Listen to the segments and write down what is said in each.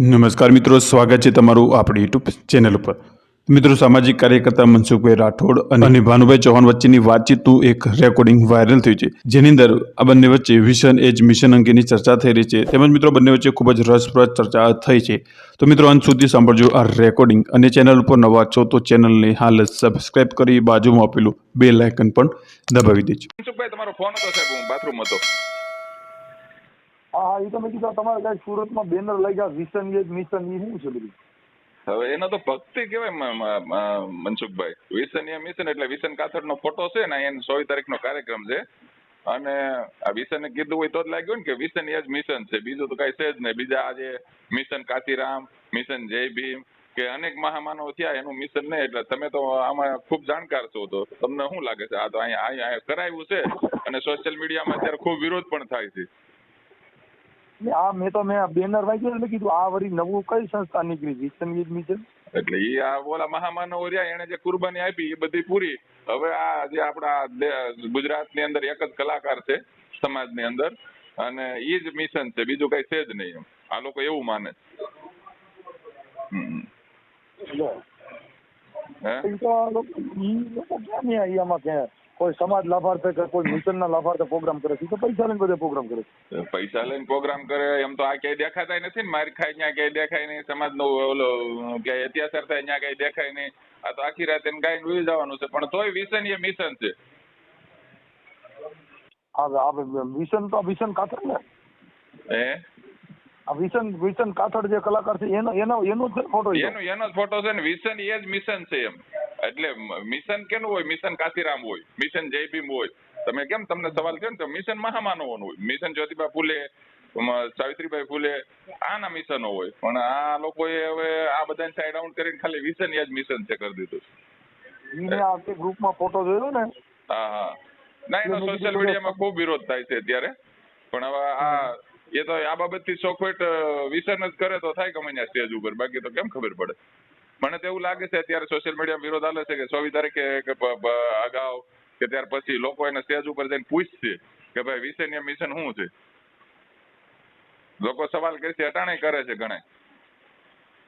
નમસ્કાર મિત્રો, સ્વાગત છે તમારું આપણી યુટ્યુબ ચેનલ ઉપર. મિત્રો, સામાજિક કાર્યકર્તા મનસુખભાઈ રાઠોડ અને ભાનુભાઈ ચૌહાણ વચ્ચેની વાતચીતનું એક રેકોર્ડિંગ વાયરલ થયું છે. જેની અંદર આ બંને વચ્ચે વિશન એજ મિશન અંગેની ચર્ચા થઈ રહી છે. તેમજ મિત્રો, બંને વચ્ચે ખૂબ જ રસપ્રદ ચર્ચા થઈ છે. તો મિત્રો, અંત સુધી સાંભળજો આ રેકોર્ડિંગ અને ચેનલ ઉપર નવા છો તો ચેનલને હાલ સબસ્ક્રાઇબ કરી બાજુમાં આપેલું બે લાયકન પણ દબાવી દેજો. મનસુખભાઈ, તમારો ફોન હતો સાહેબ, હું બાથરૂમ હતો. હા એ તમે કીધું તમારે કઈ સુરતમાં બેનર લાગ્યા ગયા વિશન એ મિશન એ શું છે બધું? હવે એનો તો ભક્તિ કહેવાય મનસુખભાઈ. વિસન એ મિશન એટલે વિસન કાથડનો ફોટો છે ને એને સોળ તારીખનો કાર્યક્રમ છે. અને આ વિસને કીધું હોય તો જ લાગ્યું ને કે વિસન એ મિશન છે. બીજું તો કઈ છે જ નહીં. બીજા આજે મિશન કાશીરામ, મિશન જય ભીમ કે અનેક મહામાનવ થયા એનું મિશન નહીં. એટલે તમે તો આમાં ખૂબ જાણકાર છો તો તમને શું લાગે છે? આ તો અહીંયા કરાવ્યું છે અને સોશિયલ મીડિયામાં અત્યારે ખૂબ વિરોધ પણ થાય છે. ને આ મેં તો મેં બેનર વાંચ્યું એટલે કીધું આ વળી નવું કઈ સંસ્થા નીકળી વિશન એ મિશન? એટલે એ આ ઓલા મહામાનવ રહ્યા એને જે કુરબાની આપી એ બધી પૂરી. હવે આ જે આપણા ગુજરાતની અંદર એક જ કલાકાર છે સમાજની અંદર અને એ જ મિશન છે બીજું કઈ છે જ નહીં એમ. આ લોકો એવું માને હમ. હે? તો લોકો ક્યાં નહીં આમાં કે કોઈ સમાજ લાભાર્થે કે કોઈ મિશનના લાભાર્થે પ્રોગ્રામ કરે છે તો પૈસા લઈને બધે પ્રોગ્રામ કરે છે. પૈસા લઈને પ્રોગ્રામ કરે એમ તો આ ક્યાંય દેખાતા નથી ને માર ખાય ત્યાં ક્યાંય દેખાય નહીં સમાજનો ઓલો ક્યાંય અત્યાચાર થાય ત્યાં ક્યાંય દેખાય નહીં. આ તો આખી રાત એને ગાઈને ઉઈ જવાનું છે પણ તોય વિશન એ મિશન છે. વિશન તો વિશન કાથડ ને. હે? આ વિશન વિશન કાથડ જે કલાકાર છે એનો એનો એનો જ ફોટો એનો એનો જ ફોટો છે ને વિશન એ જ મિશન છે એમ. એટલે મિશન કેનું હોય? મિશન કાશીરામ હોય. મિશન જય ભીમ હોય. તમે કેમ તમને સવાલ થયો ને તો મિશન મહામાનવોનું હોય. મિશન જ્યોતિબા ફૂલે સાવિત્રીભાઈ સાવિત્રીબાઈ ફૂલે આના મિશનો હોય. પણ આ લોકોએ હવે આ બધાને સાઈડ આઉટ કરીને ખાલી મિશન એ મિશન છે કરી દીધું ગ્રુપમાં ફોટો જોયો ને? હા હા. ના એનો સોશિયલ મીડિયામાં ખૂબ વિરોધ થાય છે અત્યારે. પણ હવે આ એ તો આ બાબતથી ચોખવેટ વિસન જ કરે તો થાય ગમે ત્યાં સ્ટેજ ઉપર. બાકી તો કેમ ખબર પડે? મને તો એવું લાગે છે અત્યારે સોશિયલ મીડિયા વિરોધ આલે છે કે ચોવીસ તારીખે અગાઉ કે ત્યાર પછી લોકો એને સ્ટેજ ઉપર જઈને પૂછશે કે ભાઈ વિસન મિશન શું છે? લોકો સવાલ કરશે અટાણે કરે છે ઘણા.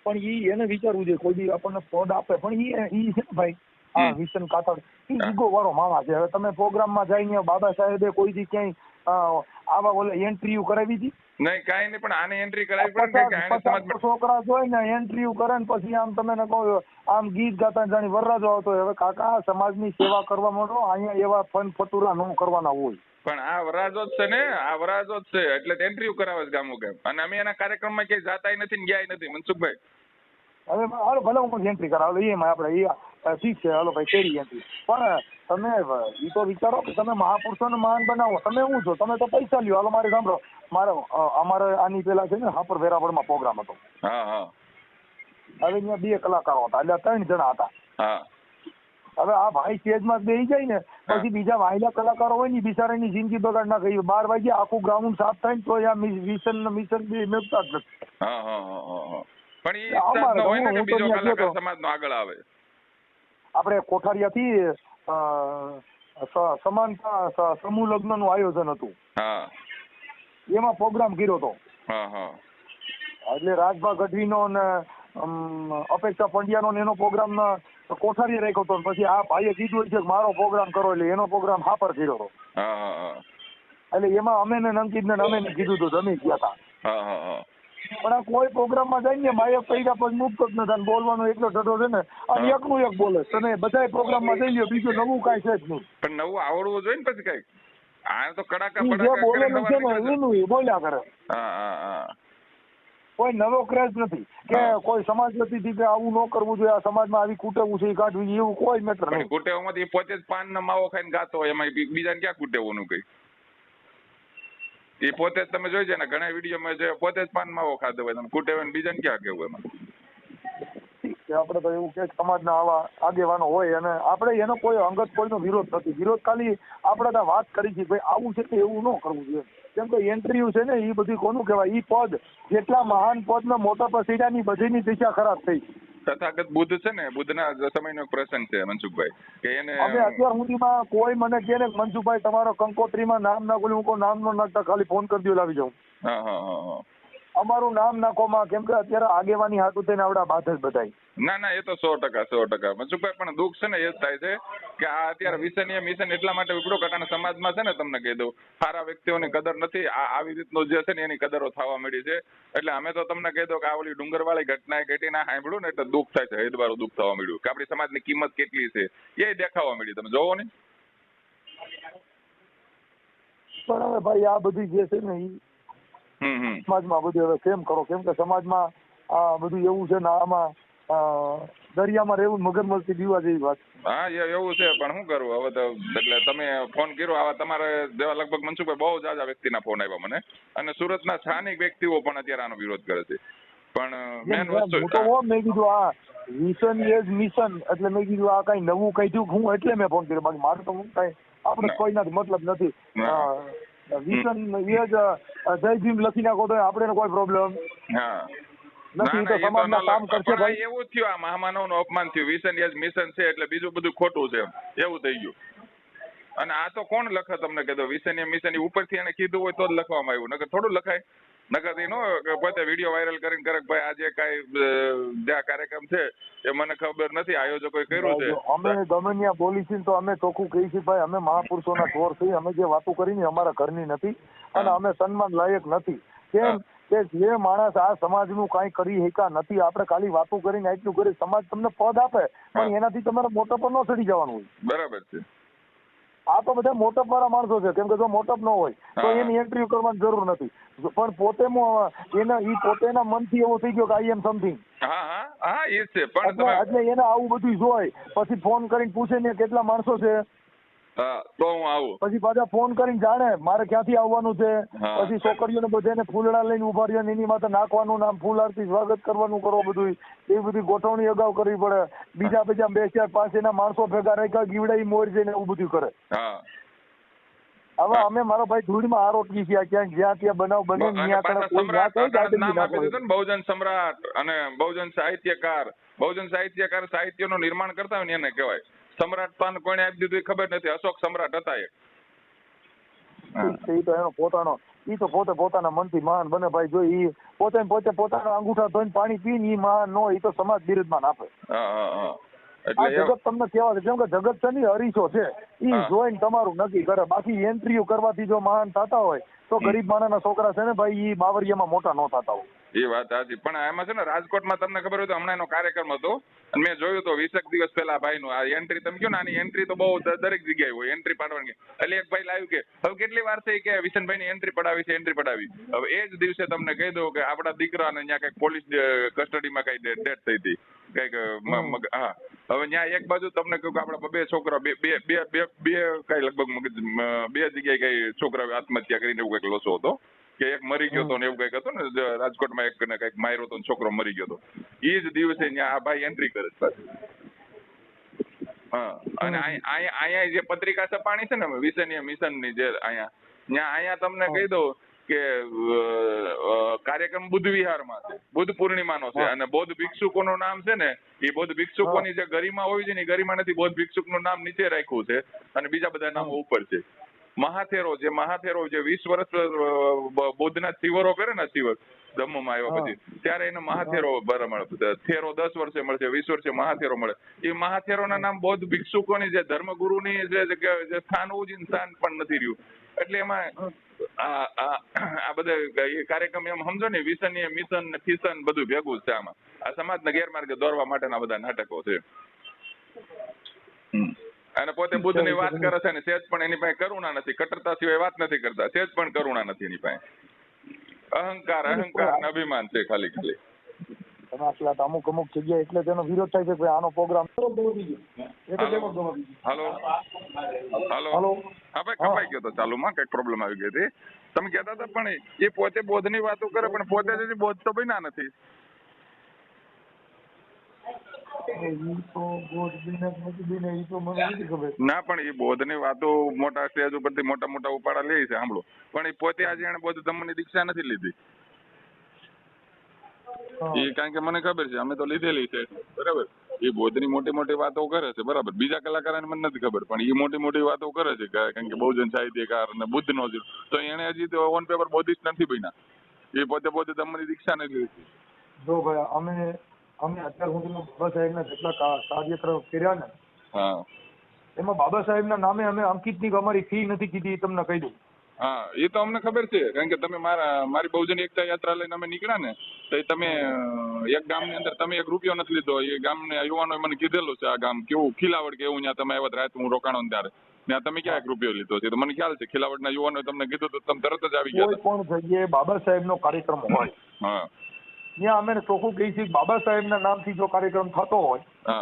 પણ ઈ એને વિચારવું જોઈએ કોઈ બી આપણને પદ આપે પણ ઈ ઈ છે ને ભાઈ આ. વિશન કાતડ ઈ ઈગો વાળો માણસ છે. હવે તમે પ્રોગ્રામમાં જઈને બાબા સાહેબે કોઈ દી ક્યાંય આવા ઓલે એન્ટ્રીઓ કરાવી હતી. નહીં કાંઈ નહીં પણ આને એન્ટ્રી કરાવી પડે કે આને છોકરા હોય ને એન્ટ્રીઓ કરે ને પછી આમ તમે ને કહો આમ ગીત ગાતા જાણી વરરાજો આવતો હવે કાકા સમાજની સેવા કરવા માંડો અહીંયા એવા ફન ફટુરા ન કરવાના હોય. પણ આ વરાજો જ છે ને આ વરાજો જ છે. એટલે એન્ટ્રી કરાવે છે ગામો ગામ અને અમે એના કાર્યક્રમમાં ક્યાંય જાતાય નથી ને ગયા નથી મનસુખભાઈ. હવે હાલો ભલે હું એન્ટ્રી કરાવે. એમાં આપણે એ ઠીક છે. હાલો ભાઈ કેરી એન્ટ્રી પણ તમે એ તો વિચારો કે તમે મહાપુરુષોને મહાન બનાવો. તમે હું છો? તમે તો પૈસા લ્યો. હાલો મારે સાંભળો. મારે અમારે આની પેલા છે ને હાપર વેરાવળમાં પ્રોગ્રામ હતો. હવે અહીંયા બે કલાકારો હતા. એટલે ત્રણ જણા હતા. હવે આ ભાઈ સ્ટેજમાં બેસી જાય ને પછી બીજા વાયલા કલાકારો હોય ને બિચારા બિચારાની જિંદગી બગાડ ના ગઈ બાર વાગે આખું ગ્રાઉન્ડ સાફ થાય ને તો આ મિશન મિશન બી મેળતા જ નથી. પણ એ ન ને. સમાજનો આગળ આવે. આપણે કોઠારિયાથી સમાનતા સમૂહ લગ્નનું આયોજન હતું. એમાં પ્રોગ્રામ કર્યો હતો. હા હા. એટલે રાજભા ગઢવીનો ને અમ, અપેક્ષા પંડ્યાનો ને એનો પ્રોગ્રામ કોઠારી રાખ્યો હતો. ને પછી આ ભાઈએ કીધું છે કે મારો પ્રોગ્રામ કરો એટલે એનો પ્રોગ્રામ હાપર કર્યો હતો. હા હા હા. એટલે એમાં અમે ને નંકિત ને અમે કીધું હતું જમી ગયા હતા. હા હા હા. પણ આ કોઈ પ્રોગ્રામમાં જાય ને માયક પૈડા પર મુક્ત જ નથી અને બોલવાનો એટલો ઢઢો છે ને અને. એકનું એક બોલે તમે બધા પ્રોગ્રામમાં જઈ લ્યો બીજું નવું કાંઈ છે જ નહીં. પણ નવું આવડવું જોઈએ ને પછી કંઈક. આ તો કડાકા જે બોલેલું છે ને એનું એ બોલ્યા કરે. હા હા હા. કોઈ નવો ક્રેઝ નથી કે કોઈ સમાજ નથી કે આવું ન કરવું જોઈએ આ સમાજમાં આવી કુટેવું છે કાઢવી એવું કોઈ મેટર નહીં કુટેવમાંથી પોતે જ પાન ના માવો ખાઈને ગાતો હોય એમાં બીજાને ક્યાં કુટેવવાનું કઈ? એ પોતે જ તમે જોઈ છે ને, ઘણા વિડીયોમાં જે પોતે જ પાનમાં ખાતો હોય, તમે કુટેવે ને બીજાને ક્યાં કેવું એમાં? આપણે તો એવું કે સમાજના આવા આગેવાનો હોય અને આપણે એનો કોઈ અંગત કોઈનો વિરોધ નથી. વિરોધ ખાલી આપણે ત્યાં વાત કરી છે, ભાઈ આવું છે કે એવું ન કરવું જોઈએ. કેમ કે એન્ટ્રીયું છે ને એ બધી કોનું કહેવાય? એ પદ જેટલા મહાન પદ મોટા પસીડાની બધીની દિશા ખરાબ થઈ. તથાગત બુદ્ધ છે ને બુદ્ધના ના સમયનો એક પ્રસંગ છે મનસુખભાઈ કે એને અમે અત્યાર સુધીમાં કોઈ મને કહે ને કે મનસુખભાઈ તમારો કંકોત્રીમાં નામ ના બોલ્યું હું કોઈ નામ નો નાખતા ખાલી ફોન કરી દો લાવી જાઉં. હા હા હા. અમારું નામ નાખોમાં કેમ કે અત્યારે આગેવાની હાટું થઈને આવડા બાદ જ બધાય. ના ના એ તો સો ટકા સો ટકા. મનસુખભાઈ પણ દુઃખ છે ને એ જ થાય છે કે આ અત્યારે વિષનીય મિશન એટલા માટે ઉપડો કારણ સમાજમાં છે ને તમને કહી દઉં સારા વ્યક્તિઓની કદર નથી. આ આવી રીતનું જે છે ને એની કદરો થવા મળી છે. એટલે અમે તો તમને કહી દઉં કે આ ઓલી ડુંગરવાળી ઘટનાએ ઘટી ના સાંભળ્યું ને એટલે દુઃખ થાય છે હૈદબારું દુઃખ થવા મળ્યું કે આપણી સમાજની કિંમત કેટલી છે એ દેખાવા મળી તમે જોવો ને. પણ હવે ભાઈ આ બધી જે છે ને સમાજમાં બધું હવે કેમ કરો? કેમ કે સમાજમાં આ બધું એવું છે ને આમાં દરિયામાં રહેવું મગરમચ્છી દીવા જેવી વાત. હા એવું છે પણ શું કરવું? હવે તો એટલે તમે ફોન કર્યો આવા તમારે જેવા લગભગ મનસુખભાઈ બહુ જાજા વ્યક્તિના ફોન આવ્યા મને. અને સુરતના સ્થાનિક વ્યક્તિઓ પણ અત્યારે આનો વિરોધ કરે છે. પણ મેન વસ્તુ તો મેં કીધું આ મિશન એજ મિશન એટલે મેં કીધું આ કઈ નવું કઈ થયું? હું એટલે મેં ફોન કર્યો. બાકી મારે તો હું કઈ આપણે કોઈના મતલબ નથી. ના. વિશન એ જ જય ભીમ લખી નાખો તો આપણે કોઈ પ્રોબ્લેમ હા. એવું થયું આ મહામાનવનું અપમાન થયું. વિશન યસ મિશન છે એટલે બીજું બધું ખોટું છે એવું થઈ ગયું. અને આ તો કોણ લખે તમને કીધું વિષય મિશન ઉપર ઉપરથી એને કીધું હોય તો જ લખવામાં આવ્યું. નકર થોડું લખાય. નકર નો પોતે વીડિયો વાયરલ કરીને કરે ભાઈ આજે કઈ જે આ કાર્યક્રમ છે એ મને ખબર નથી આયોજકોએ કર્યું છે. અમે ગમે ત્યાં બોલી છીએ ને તો અમે ચોખ્ખું કહી છીએ ભાઈ અમે મહાપુરુષોના ચોર છીએ અમે જે વાતો કરીને અમારા ઘરની નથી અને અમે સન્માન લાયક નથી. કેમ કે જે માણસ આ સમાજનું કાંઈ કરી શકા નથી આપણે ખાલી વાતો કરીને આટલું કરી સમાજ તમને પદ આપે પણ એનાથી તમારે મોટો પણ ન ચડી જવાનું હોય. બરાબર છે. આ તો બધા મોટપ વાળા માણસો છે કેમ કે જો મોટપ ન હોય તો એની એન્ટ્રી કરવાની જરૂર નથી. પણ પોતે એના ઈ પોતેના મનથી એવો થઈ ગયો કે આઈ એમ સમથિંગ હા હા હા એ છે પણ આજે એટલે એને આવું બધું જોય પછી ફોન કરીને પૂછે ને કેટલા માણસો છે. હા તો હું આવું. પછી પાછા ફોન કરીને જાણે મારે ક્યાંથી આવવાનું છે. પછી છોકરીઓને બધાને ફૂલડા લઈને ઊભા રહ્યા ને એની માથે નાખવાનું નામ ફૂલ આરતી સ્વાગત કરવાનું કરો બધું એ બધી ગોઠવણી અગાઉ કરવી પડે. બીજા બીજા બે ચાર પાંચ એના માણસો ભેગા રાખ્યા ગીવડાઈ મોર જઈને એવું બધું કરે. હવે અમે મારો ભાઈ ધૂળમાં આરોટકી છે ક્યાંક જ્યાં ત્યાં બનાવ બને ત્યાં કોઈ ના કઈ ના ને બહુજન સમ્રાટ અને બહુજન સાહિત્યકાર. બહુજન સાહિત્યકાર સાહિત્યનું નિર્માણ કરતા હોય ને એને કહેવાય. સમ્રાટ પાન કોને આપી દીધું ખબર નથી. અશોક સમ્રાટ હતા એ. તો એનો પોતાનો ઈ તો પોતે પોતાના મનથી મહાન બને ભાઈ. જો ઈ પોતે પોતે પોતાના અંગૂઠા ધોઈને પાણી પીને ઈ મહાન નો ઈ તો સમાજ બિરુદમાં આપે આ એટલે જગત તમને કહેવા છે જેમ કે જગત છે ને હરીશો છે. ઈ. જોઈને તમારું નક્કી કરે. બાકી એન્ટ્રીઓ કરવાથી જો મહાન થતા હોય તો ગરીબ માણસના છોકરા છે ને ભાઈ ઈ બાવરિયામાં મોટા નો થતા હોય. એ વાત સાચી. પણ એમાં છે ને રાજકોટમાં તમને ખબર હોય તો હમણાં એનો કાર્યક્રમ હતો. અને મેં જોયું તો વીસેક દિવસ પહેલા ભાઈનું આ એન્ટ્રી તમે કહો ને આની એન્ટ્રી તો બહુ દરેક જગ્યાએ હોય એન્ટ્રી પાડવાની. એટલે એક ભાઈ લાવ્યું કે હવે કેટલી વાર થઈ કે વિશનભાઈની એન્ટ્રી પડાવી છે એન્ટ્રી પડાવી? હવે એ જ દિવસે તમને કહી દઉં કે આપણા દીકરાને ત્યાં કંઈક પોલીસ કસ્ટડીમાં કઈ ડેથ થઈ હતી. કંઈક હા. હવે ત્યાં એક બાજુ તમને કહ્યું કે આપણા બે છોકરા બે બે બે બે કઈ લગભગ બે જગ્યાએ કઈ છોકરાઓ આત્મહત્યા કરીને એવું કંઈક લોસો હતો. કે એક મરી ગયો હતો ને એવું કંઈક હતું ને રાજકોટમાં એક ને કંઈક માર્યો હતો છોકરો મરી ગયો હતો. એ જ દિવસે આ ભાઈ એન્ટ્રી કરે છે હા અને અહીંયા જે પત્રિકા છપાણી છે ને વિશેની મિશનની જે અહીંયા ત્યાં અહીંયા તમને કહી દઉં કે કાર્યક્રમ બુદ્ધ વિહારમાં છે બુદ્ધ પૂર્ણિમાનો છે. અને બૌદ્ધ ભિક્ષુકોનું નામ છે ને એ બૌદ્ધ ભિક્ષુકોની જે ગરિમા હોવી જોઈએ ને એ ગરિમા નથી બૌદ્ધ ભિક્ષુકનું નામ નીચે રાખ્યું છે. અને બીજા બધા નામો ઉપર છે. મહાથેરો જે મહાથેરો જે વીસ વર્ષ બૌદ્ધના ચીવરો કરે ને ચીવર ધમ્મમાં આવ્યા પછી ત્યારે એને મહાથેરો મળે. થેરો દસ વર્ષે મળશે વીસ વર્ષે મહાથેરો મળે. એ મહાથેરોના નામ બૌદ્ધ ભિક્ષુકોની જે ધર્મગુરુની જે જે કે- જે સ્થાન પણ નથી રહ્યું. એટલે એમાં આ બધા એ કાર્યક્રમ એમ સમજો ને વિશન મિશન ને ફિશન બધું ભેગું છે આમાં. આ સમાજને ગેરમાર્ગે દોરવા માટેના બધા નાટકો છે. હમ. અને પોતે બુદ્ધની વાત કરે છે ને સેજ પણ એની પાસે કરુણા નથી કટરતા સિવાય વાત નથી કરતા સેજ પણ કરુણા નથી એની પાસે. અહંકાર અહંકાર અને અભિમાન છે ખાલી ખાલી. તમે આટલા અમુક અમુક જગ્યાએ એટલે તેનો વિરોધ થાય છે કે આનો પ્રોગ્રામ હાલો. હેલો. જવાબ હાલો. હાલો. હાલો. હા ભાઈ કપાઈ ગયો તો ચાલુમાં કંઈક પ્રોબ્લેમ આવી ગઈ હતી. તમે કહેતા હતા પણ એ પોતે બોધની વાતો કરે પણ પોતે બોધ તો બન્યા નથી ઈ તો ગોડ બિને કે નથી બિને ઈ તો મને નથી ખબર ના પણ એ બોધની વાતો મોટા સ્ટેજ ઉપરથી મોટા મોટા ઉપાડા લે છે સાંભળો. પણ એ પોતે આજે એને બૌદ્ધ ધર્મની દીક્ષા નથી લીધી. એ કારણ કે મને ખબર છે અમે તો લીધેલી છે. બરાબર? એ બોધની મોટી મોટી વાતો કરે છે બરાબર? બીજા કલાકારોને મને નથી ખબર પણ એ મોટી મોટી વાતો કરે છે કારણ કે બહુજન સાહિત્યકાર અને બુદ્ધનો જ. તો એને હજી તો ઓન પેપર બોધિસ્ટ નથી બન્યા. એ પોતે પોતે દમણની દીક્ષા નથી લીધી. જો ભાઈ અમે અમે અત્યાર સુધીમાં બાબા સાહેબના જેટલા કાર્યક્રમ કર્યા ને એમાં બાબા સાહેબના નામે અમે અંકિતની અમારી ફી નથી કીધી એ તમને કહી દઉં. હા એ તો અમને ખબર છે કારણ કે તમે મારા મારી બહુજન એકતા યાત્રા લઈને અમે નીકળ્યા ને તો એ તમે એક ગામની અંદર તમે એક રૂપિયો નથી લીધો એ ગામના યુવાનોએ મને કીધેલું છે આ ગામ કેવું ખીલાવડ કેવું ત્યાં તમે આવ્યા રાત હું રોકાણો ત્યારે. ત્યાં તમે ક્યાં એક રૂપિયો લીધો છે? તો મને ખ્યાલ છે ખીલાવડના યુવાનોએ તમને કીધું તો તમે તરત જ આવી ગયા કોઈ પણ જગ્યાએ બાબા સાહેબનો કાર્યક્રમ હોય. હા. ત્યાં અમે ચોખ્ખું કહી છીએ બાબા સાહેબના નામથી જો કાર્યક્રમ થતો હોય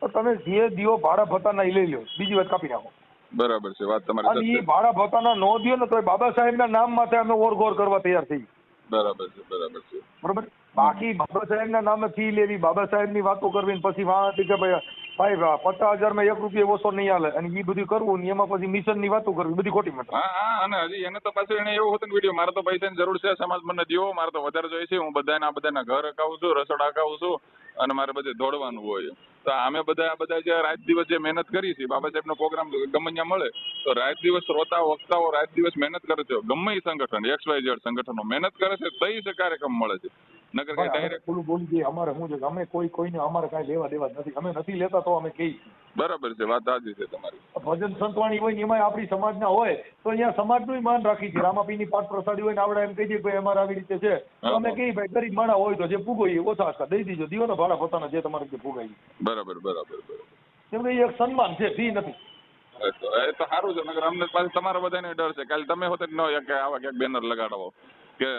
તો તમે જે દિયો ભાડા ભત્તાના લઈ લો બીજી વાત કાપી નાખો. બરાબર છે વાત તમારી અને એ ભાડા ભત્તાના નો દિયો ને તો બાબા સાહેબના નામ માટે અમે ઓરગોર કરવા તૈયાર થઈ બરાબર છે બરાબર છે. બરાબર? બાકી બાબા સાહેબના નામે ફી લેવી બાબા સાહેબની વાતો કરવી પછી વાંથી કે ભાઈ ભાઈ પચાસ હજારમાં એક રૂપિયા ઓછો નહીં હાલે. અને એ બધું કરવું ને એમાં પછી મિશનની વાતો કરવી, બધી ખોટી મત હા હા, અને હજી એને તો પાછું એને એવું હતું ને વીડિયો મારે તો પૈસાની જરૂર છે, સમાજ મને દ્યો, મારે તો વધારે જોઈએ છે, હું બધાને, આ બધાના ઘર અકાવું છું, રસોડા અકાવું છું, અને મારે બધે દોડવાનું હોય. તો અમે બધા, આ બધા જે રાત દિવસ જે મહેનત કરી છે બાબા સાહેબનો પ્રોગ્રામ ગમે ત્યાં મળે, તો રાત દિવસ શ્રોતા વક્તાઓ રાત દિવસ મહેનત કરે છે. ગમે સંગઠન એક્સ વાય ઝેડ સંગઠનો મહેનત કરે છે તઈ જ કાર્યક્રમ મળે છે. નગર કઈ ડાયરેક્ટ ખુલ્લું બોલી દઈએ અમારે શું છે અમે કોઈ કોઈને અમારે કાંઈ લેવા દેવા નથી. અમે નથી લેતા તો અમે કહી બરાબર છે વાત સાચી છે તમારી. ભજન સંતવાણી હોય ને એમાં આપણી સમાજના હોય તો અહીંયા સમાજનું માન રાખી છે. રામાપીની પાઠ પ્રસાદી હોય ને આપણે એમ કહી દઈએ ભાઈ અમારે આવી રીતે છે. તો અમે કહી ભાઈ ગરીબ માણા હોય તો જે પૂગો એ ઓછા દઈ દીજો. દીવો ને ભાડા પોતાના જે તમારે જે પૂગાય બરાબર બરાબર બરાબર. કેમ કે એક સન્માન છે ફી નથી. એ તો સારું છે નગર અમને પાછી તમારા બધાને ડર છે. કાલે તમે હોતે ન આવા ક્યાંક બેનર લગાડવો. કે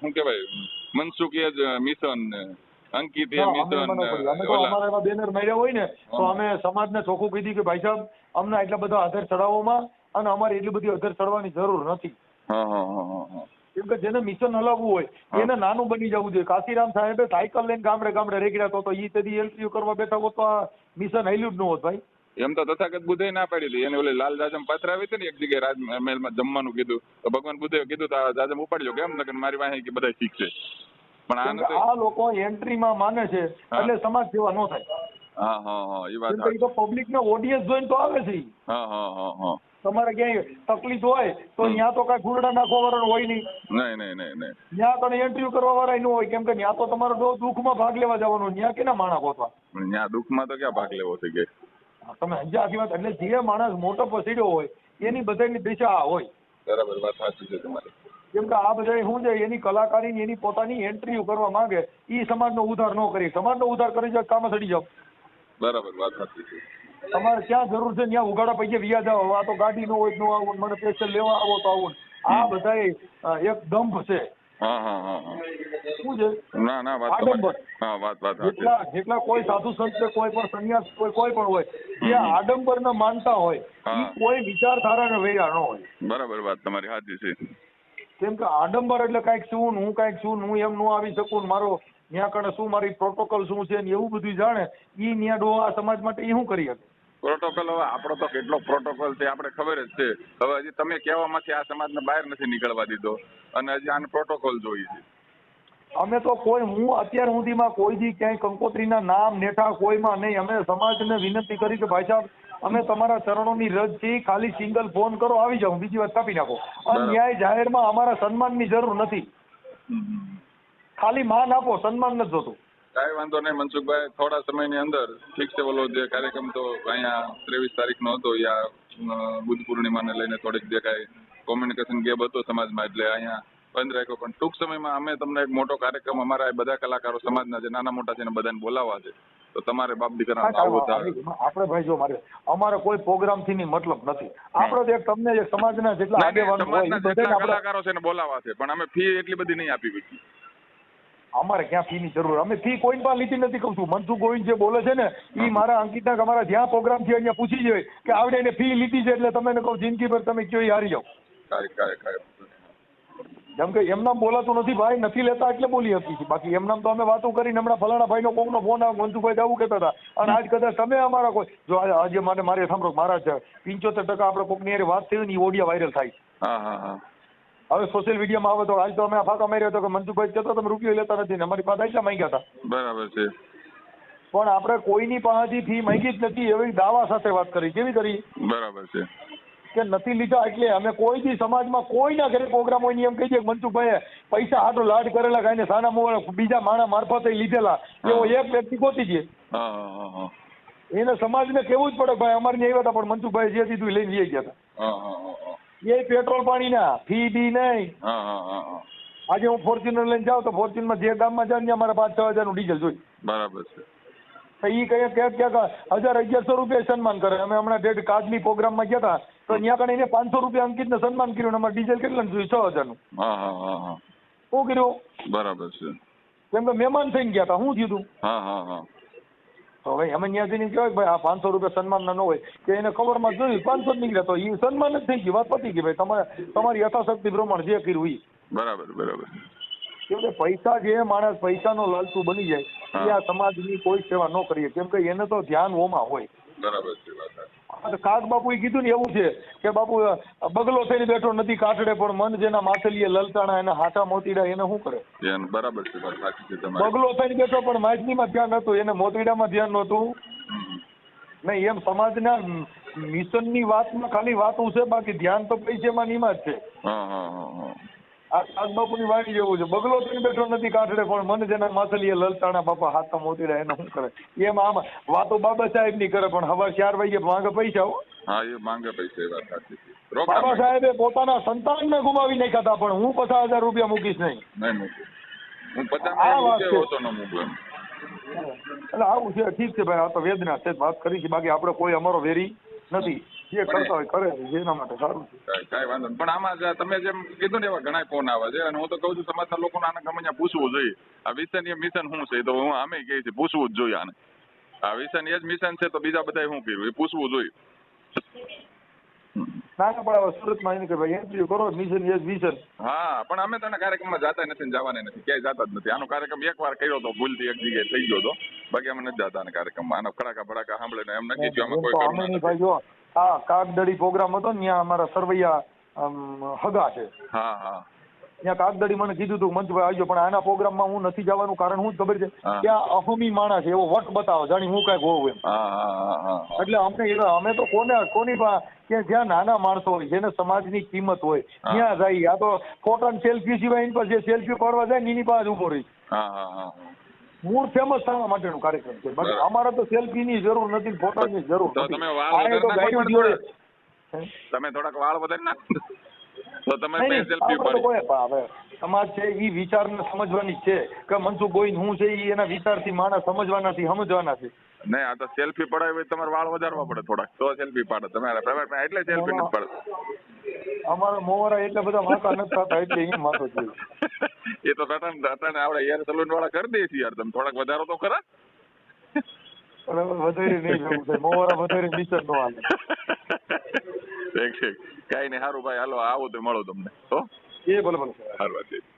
શું કહેવાય? મનસુખીય મિશન અંકિત અમારા બેનર માર્યા હોય ને તો. અમે સમાજને ચોખ્ખું કીધી કે ભાઈ સાહેબ અમને એટલા બધા આધાર ચડાવવામાં અને અમારે એટલી બધી આધાર ચડવાની જરૂર નથી. કેમ કે જેને મિશન હલાવવું હોય એને નાનું બની જવું જોઈએ. કાશીરામ સાહેબે સાયકલ લઈને ગામડે ગામડે રેગ્યા તો એ તેથી એલપીયુ કરવા બેઠા હોત તો આ મિશન હાલ્યું જ ન હોત ભાઈ. એમ તો તથાગત બુદ્ધે ના પાડેલી એને ઓલી લાલ જાજમ પાત્ર આવી હતી ને એક જગ્યાએ રાજ મહેલમાં જમવાનું કીધું. તો ભગવાન બુદ્ધે કીધું તો જાજમ ઉપાડી લો કેમ નકર મારી પાસે કે બધા ઠીક છે પણ આ કે લોકો એન્ટ્રીમાં માને છે એટલે સમાજ સેવા ન થાય. હા હા હા એ વાત કે તો પબ્લિક ને ઓડિયન્સ જોઈને તો આવે છે. હા હા હા હા. તમારે ક્યાંય તકલીફ હોય તો ત્યાં તો કઈ ફૂલડા નાખવા વાળા હોય નહીં. નહીં નહીં નહીં નહીં. ત્યાં તો ઇન્ટરવ્યુ કરવા વાળા ન હોય. કેમ કે ત્યાં તો તમારે દુઃખ દુઃખમાં ભાગ લેવા જવાનું. ત્યાં કેના માણા ગોતવા પણ ત્યાં દુઃખમાં તો ક્યાં ભાગ લેવો થઈ ગયો? તમે હજી આખી વાત એટલે જે માણસ મોટો પસીડ્યો હોય એની બધાની દિશા હોય. બરાબર વાત સાચી છે તમારી. કેમ કે આ બધા શું છે એની કલાકારી એની પોતાની એન્ટ્રી કરવા માંગે એ સમાજનો ઉધાર ન કરી. સમાજનો ઉધાર કરી જાય કામ સડી જાવ બરાબર વાત સાચી છે. તમારે ક્યાં જરૂર છે ત્યાં ઉગાડા પૈકી વ્યાજ આવો આ તો ગાડી નો હોય નો આવું મને સ્પેશિયલ લેવા આવો તો આવું. આ બધા એક દંભ છે. હા હા હા શું છે? ના ના વાત આડંબર. તમારી. હા વાત વાત જેટલા જેટલા કોઈ સાધુ સંત કે કોઈ પણ સંન્યાસ કોઈ કોઈ પણ હોય જે આડંબર આડંબર માનતા હોય કોઈ ઈ કોઈ વિચારધારાને વેરા ન હોય. બરાબર વાત તમારી સાચી છે. કેમ કે આડંબર એટલે કંઈક શું હું કંઈક શું હું એમ ન આવી શકું મારો ત્યાં કણે શું મારી પ્રોટોકોલ શું છે ને એવું બધું જાણે ઈ ન્યા ડો આ સમાજ માટે એ શું કરી શકે? પ્રોટોકોલ હવે આપણો તો કેટલો પ્રોટોકોલ છે આપણે ખબર જ છે. હવે હજી તમે કહેવામાંથી આ સમાજને બહાર નથી નીકળવા દીધો. અને હજી આને પ્રોટોકોલ જોઈએ છે. અમે તો કોઈ હું અત્યાર સુધીમાં કોઈ દી ક્યાંય કંકોત્રીના નામ નેઠા કોઈમાં નહીં. અમે સમાજને વિનંતી કરી કે ભાઈ સાહેબ અમે તમારા ચરણોની રજ છે ખાલી સિંગલ ફોન કરો આવી જાઉં બીજી વાત કાપી નાખો. અને. ન્યાય જાહેરમાં અમારા સન્માનની જરૂર નથી. ખાલી માન આપો સન્માન નથી જોતું. કાંઈ વાંધો નહીં મનસુખભાઈ. થોડા સમયની અંદર ઠીક છે બોલો જે કાર્યક્રમ તો અહીંયા ત્રેવીસ તારીખનો હતો યા બુદ્ધ પૂર્ણિમાને લઈને થોડીક જે કાંઈ કોમ્યુનિકેશન ગેપ હતો સમાજમાં એટલે અહીંયા બંધ રાખ્યો. પણ ટૂંક સમયમાં અમે તમને એક મોટો કાર્યક્રમ અમારા બધા કલાકારો સમાજના જે નાના મોટા છે ને બધાને બોલાવવા છે. તો તમારે બાપ દીકરા આપણે ભાઈ જો મારે અમારે કોઈ પ્રોગ્રામથી ની મતલબ નથી. આપણો એક તમને સમાજના જેટલા આગેવાનો હોય કલાકારો છે ને બોલાવવા છે પણ અમે ફી એટલી બધી નહીં આપી શકીએ. અમારે ક્યાં ફી ની જરૂર? અમે ફી કોઈ પાસે લીધી નથી કહું છું. મનસુખ ગોવિંદ જે બોલે છે ને એ મારા અંકિતના અમારા જ્યાં પ્રોગ્રામ થયો અહીંયા પૂછી જોઈએ કે આવડે એને ફી લીધી છે એટલે તમે કહું જિંદગી પર તમે કયો હારી જાઓ. જેમ કે એમનામ બોલાતું નથી ભાઈ નથી લેતા એટલે બોલી હતી. બાકી બાકી એમનામ તો અમે વાતો કરીને હમણાં ફલાણા ભાઈનો કોકનો ફોન આવે મનસુખભાઈ આવું કહેતા હતા. અને આજ કદાચ તમે અમારા કોઈ જો આજે- મને મારે સાંભળો મારા પંચોતેર ટકા આપણે કોકની ની વાત થઈ ને એ ઓડિયા વાયરલ થાય. હા હા હા. હવે સોશિયલ મીડિયામાં આવે તો આજ તો અમે ફાંકા માર્યો હતો કે મનસુખભાઈ કહેતો તમે રૂપિયો લેતા નથી ને અમારી પાસે એટલા માંગ્યા હતા. બરાબર છે. પણ આપણે કોઈની પાસેથી ફી માંગી જ નથી એવી દાવા સાથે વાત કરી કેવી કરી? બરાબર છે. કે નથી લીધા એટલે અમે કોઈ બી સમાજમાં કોઈના ઘરે પ્રોગ્રામ હોય એમ કહી દે કે મનસુખભાઈએ પૈસા હાટો લાડ કરેલા કાંઈ સાના મોવા બીજા માણા મારફતે લીધેલા એવો એક વ્યક્તિ ગોતી છે એને સમાજને કેવું જ પડે ભાઈ અમારે આવ્યા હતા પણ મનસુખભાઈ જે દીધું લઈને લઈ ગયા હતા. એ પેટ્રોલ પાણી ના ફી બી નહીં. હા હા હા હા. આજે હું ફોર્ચ્યુનર લઈને જાઉં તો ફોર્ચ્યુનર જે ગામમાં જાઉં ત્યાં મારે પાંચ છ હજારનું ડીઝલ જોઈ. બરાબર છે. તો ઈ કઈ ક્યાંક ક્યાંક હજાર અગિયારસો રૂપિયા સન્માન કરે. અમે હમણાં ડેટ પ્રોગ્રામ પ્રોગ્રામમાં ગયા હતા. તો ત્યાં કણે એને પાંચસો રૂપિયા અંકિતને સન્માન કર્યું અમારે ડીઝલ કેટલાનું જોયું? છ હજારનું. નું હા હા હા. શું કર્યું? બરાબર છે. કેમ કે મહેમાન થઈને ગયા હતા. શું થયું હતું હા હા હા. તો અમે ત્યાં કહેવાય ભાઈ આ પાંચસો રૂપિયા સન્માન ન હોય કે એને ખબરમાં જોયું પાંચસો જ નીકળ્યા તો એ સન્માન જ થઈ ગયું વાત પતી ગઈ ભાઈ. તમારે તમારી યથાશક્તિ પ્રમાણે જે કર્યું એ બરાબર બરાબર. કેમકે પૈસા જે માણસ પૈસાનો લાલચુ બની જાય એ આ સમાજની કોઈ સેવા ન કરીએ. કેમ કે એને તો ધ્યાન ઓમાં હોય. બરાબર છે વાત કાગ બાપુએ કીધું ને એવું છે કે બાપુ બગલો થઈને બેઠો નથી કાટડે પણ મન જેના માથેલીએ લલતાણા એના હાથા મોતીડા એને શું કરે? બરાબર છે બગલો થઈને બેઠો પણ માછલીમાં ધ્યાન નતું એને મોતીડામાં ધ્યાન નહોતું. નહીં એમ સમાજના મિશનની વાતમાં ખાલી વાતું છે બાકી ધ્યાન તો પૈસામાં ને એમાં જ છે. આ વાણી જેવું છે. બગલો થઈને બેઠો નથી કાઠડે પણ મને જેના માથલીએ લલતાણા બાપા હાથમાં મોતીડા એને શું કરે? એમ આમ વાતો બાબા સાહેબની કરે પણ હવે ચાર વાગે માંગે પૈસા હો. હા એ માંગે પૈસા એ વાત સાચી બાબા સાહેબે પોતાના સંતાનને ગુમાવી નાખ્યા હતા પણ હું પચાસ હજાર રૂપિયા મૂકીશ નહીં. નહીં મૂકું. હું પચાસ ન મૂકું એટલે આવું છે ઠીક છે ભાઈ આ તો વેદના છે વાત કરી છે. બાકી આપણે કોઈ અમારો વેરી નથી. જે કરતા હોય કરે છે જેના માટે સારું છે. કાંઈ વાંધો નહીં. પણ આમાં તમે જેમ કીધું ને એવા ઘણા ફોન આવે છે. અને હું તો કહું છું સમાજના લોકોને આને ગમે પૂછવું જોઈએ. આ વિષન એ મિશન શું છે? તો હું આમે કહે છે પૂછવું જ જોઈએ આને. આ વિષન એ જ મિશન છે તો બીજા બધા શું કર્યું? એ પૂછવું જોઈએ. ના ના પણ હવે સુરતમાં એને કે ભાઈ એન્ટ્રી કરો મિશન યસ મિશન હા પણ અમે તને કાર્યક્રમમાં જાતા નથી જવાના નથી ક્યાંય જતા જ નથી. આનો કાર્યક્રમ એક વાર કર્યો તો ભૂલથી એક જગ્યાએ થઈ ગયો તો બાકી અમે નથી જતા કાર્યક્રમમાં. આનો ખડાકા ભડાકા સાંભળીને એમ નથી થયું અમે કોઈ નથી હા કાગદડી પ્રોગ્રામ હતો ને ત્યાં અમારા સરવૈયા હગા છે. હા હા. ત્યાં કાગદડી મને કીધું હતું મંચભાઈ આવજો પણ આના પ્રોગ્રામમાં હું નથી જવાનું કારણ શું ખબર છે હા. કે આ અહમી માણસ એવો વટ બતાવો જાણી હું કંઈક હોઉં એમ. હા હા હા હા. એટલે અમને અમે તો કોને કોની પા કે જ્યાં નાના માણસો હોય જેને સમાજની કિંમત હોય ત્યાં જાય. આ તો ફોટો સેલ્ફી સિવાય એની પાસે જે સેલ્ફી પાડવા જાય ને એની પાસે ઊભો રહી. હા હા હા મૂળ ફેમસ થવા માટેનો કાર્યક્રમ છે. બાકી અમારે તો સેલ્ફી ની જરૂર નથી ફોટાની જરૂર તો નથી. ને. તમે થોડાક વાળ વધારી નાખો તો તમે આપણે તો પાડી. સમાજ છે એ વિચારને સમજવાની છે કે મનસુખ ગોવિંદ હું છે એ એના વિચારથી માણસ સમજવાના છે સમજવાના છે. નહીં આ તો સેલ્ફી પડાવી હોય તમારે વાળ વધારવા પડે થોડાક. તો સેલ્ફી પાડે તમારે એટલે સેલ્ફી નથી પડે અમારા મોવારા એટલા બધા માતા નથી થતા એટલે એ વાંધો છે એ તો તટન તટન આપણે હેર સલૂન વાળા કરી દઈએ છીએ યાર. તમે થોડાક વધારો તો ખરા. વધારે નહીં જવું છે મોવારા વધારે મિશન નો હાલે ઠીક ઠીક કઈ નહીં સારું ભાઈ હાલો આવો તો મળો તમને હો એ ભલે ભલે સારું વાત